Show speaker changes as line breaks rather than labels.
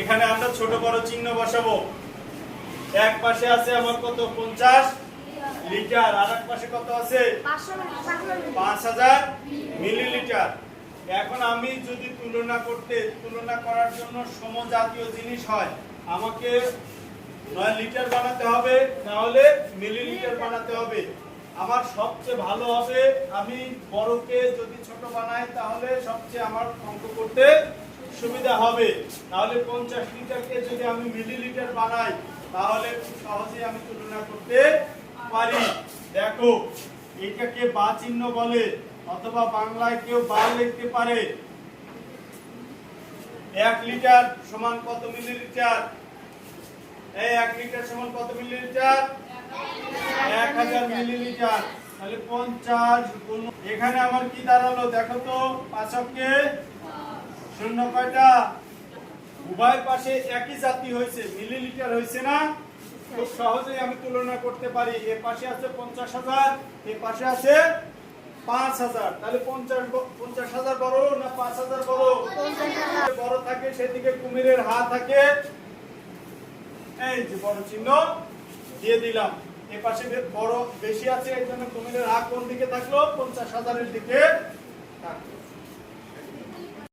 এখানে আমরা ছোট বড় চিহ্ন বসাবো। এক পাশে আছে আমার কত? পঞ্চাশ। লিটার। আর এক পাশে কত আছে? পাঁচ হাজার মিলিলিটার। এখন আমি যদি তুলনা করতে, তুলনা করার জন্য সমজাতীয় জিনিস হয়, আমাকে নয় লিটার বানাতে হবে না হলে মিলিলিটার বানাতে হবে। আমার সবচেয়ে ভালো হবে, আমি বড়কে যদি ছোট বানাই, তাহলে সবচেয়ে আমার অঙ্ক করতে সুবিধা হবে। তাহলে পঞ্চাশ লিটারকে যদি আমি মিলিলিটার বানাই, তাহলে খুব সহজেই আমি তুলনা করতে পারি। দেখো, এটাকে বা চিহ্ন বলে, অথবা বাংলায় কেউ বা লিখতে পারে। এক লিটার সমান কত মিলিলিটার এই এক লিটার সমান কত মিলিলিটার এক হাজার মিলিলিটার তাহলে পঞ্চাশ এখানে আমার কি দাঁড়াল? দেখো তো পাঁচককে শূন্য কয়টা? উভয় পাশে একই জাতি হয়েছে, মিলিলিটার হয়েছে না? খুব সহজেই আমি তুলনা করতে পারি। এ পাশে আছে পঞ্চাশ হাজার, এ পাশে আছে পাঁচ হাজার। তাহলে পঞ্চাশ হাজার বড় না পাঁচ হাজার বড়? বড় থাকে, সেদিকে কুমিরের হাত থাকে। এই যে বড় চিহ্ন দিয়ে দিলাম। এ পাশে বড় বেশি আছে, এই জন্য কুমিরের হাত কোন দিকে থাকল? পঞ্চাশ হাজারের দিকে।